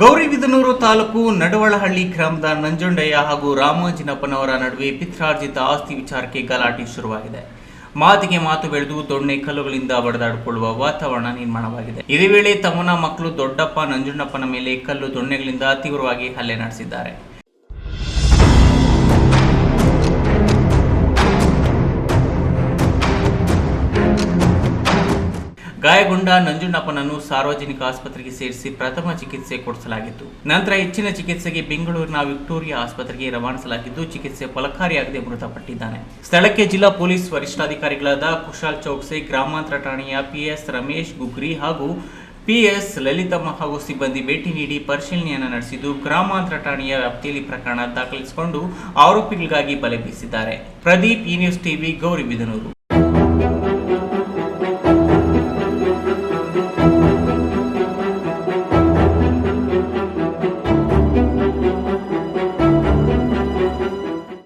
ಗೌರಿಬಿದನೂರು ತಾಲೂಕು ನಡವಳಹಳ್ಳಿ ಗ್ರಾಮದ ನಂಜುಂಡಯ್ಯ ಹಾಗೂ ರಾಮಾಂಜಿನಪ್ಪನವರ ನಡುವೆ ಪಿತ್ರಾರ್ಜಿತ ಆಸ್ತಿ ವಿಚಾರಕ್ಕೆ ಗಲಾಟೆ ಶುರುವಾಗಿದೆ. ಮಾತಿಗೆ ಮಾತು ಬೆಳೆದು ದೊಣ್ಣೆ ಕಲ್ಲುಗಳಿಂದ ಬಡದಾಡಿಕೊಳ್ಳುವ ವಾತಾವರಣ ನಿರ್ಮಾಣವಾಗಿದೆ. ಇದೇ ವೇಳೆ ತಮ್ಮನ ಮಕ್ಕಳು ದೊಡ್ಡಪ್ಪ ನಂಜುಂಡಪ್ಪನ ಮೇಲೆ ಕಲ್ಲು ದೊಣ್ಣೆಗಳಿಂದ ತೀವ್ರವಾಗಿ ಹಲ್ಲೆ ನಡೆಸಿದ್ದಾರೆ. ಗಾಯಗೊಂಡ ನಂಜುಂಡಪ್ಪನನ್ನು ಸಾರ್ವಜನಿಕ ಆಸ್ಪತ್ರೆಗೆ ಸೇರಿಸಿ ಪ್ರಥಮ ಚಿಕಿತ್ಸೆ ಕೊಡಿಸಲಾಗಿತ್ತು. ನಂತರ ಹೆಚ್ಚಿನ ಚಿಕಿತ್ಸೆಗೆ ಬೆಂಗಳೂರಿನ ವಿಕ್ಟೋರಿಯಾ ಆಸ್ಪತ್ರೆಗೆ ರವಾನಿಸಲಾಗಿದ್ದು, ಚಿಕಿತ್ಸೆ ಫಲಕಾರಿಯಾಗದೆ ಮೃತಪಟ್ಟಿದ್ದಾನೆ. ಸ್ಥಳಕ್ಕೆ ಜಿಲ್ಲಾ ಪೊಲೀಸ್ ವರಿಷ್ಠಾಧಿಕಾರಿಗಳಾದ ಕುಶಾಲ್ ಚೌಕ್ಸೆ, ಗ್ರಾಮಾಂತರ ಠಾಣೆಯ ಪಿಎಸ್ ರಮೇಶ್ ಗುಗ್ರಿ ಹಾಗೂ ಪಿಎಸ್ ಲಲಿತಮ್ಮ ಹಾಗೂ ಸಿಬ್ಬಂದಿ ಭೇಟಿ ನೀಡಿ ಪರಿಶೀಲನೆಯನ್ನು ನಡೆಸಿದ್ದು, ಗ್ರಾಮಾಂತರ ಠಾಣೆಯ ವ್ಯಾಪ್ತಿಯಲ್ಲಿ ಪ್ರಕರಣ ದಾಖಲಿಸಿಕೊಂಡು ಆರೋಪಿಗಳಿಗಾಗಿ ಬಲೆ ಬೀಸಿದ್ದಾರೆ. ಪ್ರದೀಪ್, ಈ ನ್ಯೂಸ್ ಟಿವಿ ಗೌರಿಬಿದನೂರು